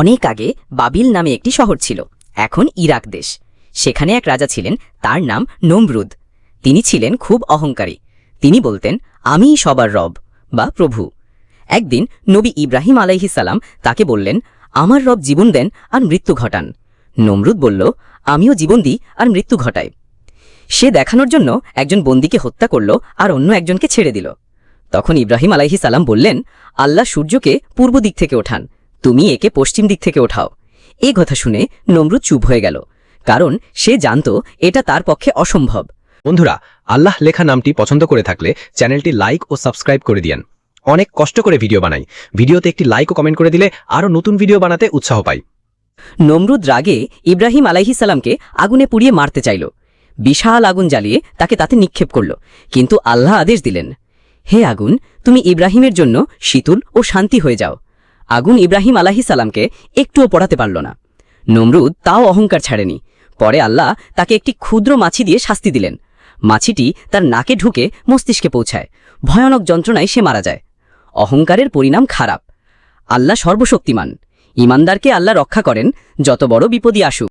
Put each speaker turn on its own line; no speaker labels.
অনেক আগে বাবিল নামে একটি শহর ছিল, এখন ইরাক দেশ। সেখানে এক রাজা ছিলেন, তার নাম নমরুদ। তিনি ছিলেন খুব অহংকারী। তিনি বলতেন আমিই সবার রব বা প্রভু। একদিন নবী ইব্রাহিম আলাইহিসাল্লাম তাকে বললেন, আমার রব জীবন দেন আর মৃত্যু ঘটান। নমরুদ বলল, আমিও জীবন দিই আর মৃত্যু ঘটাই। সে দেখানোর জন্য একজন বন্দীকে হত্যা করল আর অন্য একজনকে ছেড়ে দিল। তখন ইব্রাহিম আলাইহি সালাম বললেন, আল্লাহ সূর্যকে পূর্ব দিক থেকে ওঠান। তুমি একে পশ্চিম দিক থেকে ওঠাও। এ কথা শুনে নমরুদ চুপ হয়ে গেল কারণ সে জানত এটা তার পক্ষে অসম্ভব।
বন্ধুরা আল্লাহ লেখা নামটি পছন্দ করে থাকলে চ্যানেলটি লাইক ও সাবস্ক্রাইব করে দিয়েন। অনেক কষ্ট করে ভিডিও বানাই। ভিডিওতে একটি লাইক ও কমেন্ট করে দিলে আরও নতুন ভিডিও বানাতে উৎসাহ পাই।
নমরুদ রাগে ইব্রাহিম আলাইহিসাল্লামকে আগুনে পুড়িয়ে মারতে চাইল। বিশাল আগুন জ্বালিয়ে তাকে তাতে নিক্ষেপ করল কিন্তু আল্লাহ আদেশ দিলেন হে আগুন তুমি ইব্রাহিমের জন্য শীতল ও শান্তি হয়ে যাও। আগুন ইব্রাহিম আলাহি সালামকে একটুও পড়াতে পারল না। নমরুদ তাও অহংকার ছাড়েনি। পরে আল্লাহ তাকে একটি ক্ষুদ্র মাছি দিয়ে শাস্তি দিলেন। মাছিটি তার নাকে ঢুকে মস্তিষ্কে পৌঁছায়। ভয়ানক যন্ত্রণায় সে মারা যায়। অহংকারের পরিণাম খারাপ। আল্লাহ সর্বশক্তিমান। ইমানদারকে আল্লাহ রক্ষা করেন, যত বড় বিপদই আসুক।